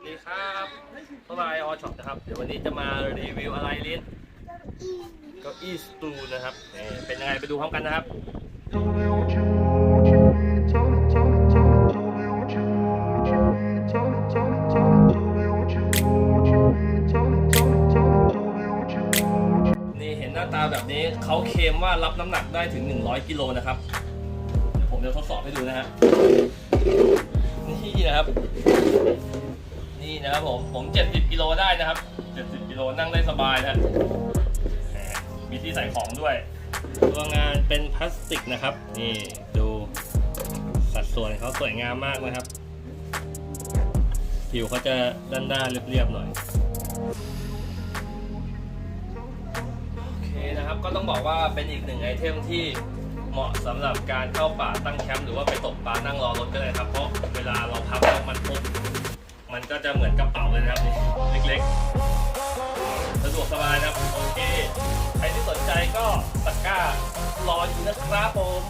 วัสดีครับพวกเราไอออช็อปนะครับ เดี๋ยววันนี้จะมารีวิวอะไรลินก็อีสตูนะครับนี่เป็นยังไงไปดูพร้อมกันนะครับ นี่เห็นหน้าตาแบบนี้เขาเคลมว่ารับน้ำหนักได้ถึง 100 กิโลนะครับ เดี๋ยวผมจะทดสอบให้ดูนะฮะ นี่นะครับ นี่นะครับผมผม 70กิโลได้นะครับ 70กิโลนั่งได้สบายนะมีที่ใส่ของด้วย ตัวงานเป็นพลาสติกนะครับ นี่ดูสัดส่วนเขาสวยงามมากนะครับ ผิวเขาจะด้านๆเรียบๆหน่อยโอเคนะครับก็ต้องบอกว่าเป็นอีกหนึ่งไอเทมที่เหมาะสำหรับการเข้าป่าตั้งแคมป์หรือว่าไปตกปลานั่งรอรถก็ได้ครับ เพราะเวลาเราพับแล้วมันพก มันก็จะเหมือนกระเป๋าเลยนะครับนี่เล็กๆ สะดวกสบายนะครับ โอเค ใครที่สนใจก็ตะกร้ารออยู่นะครับผม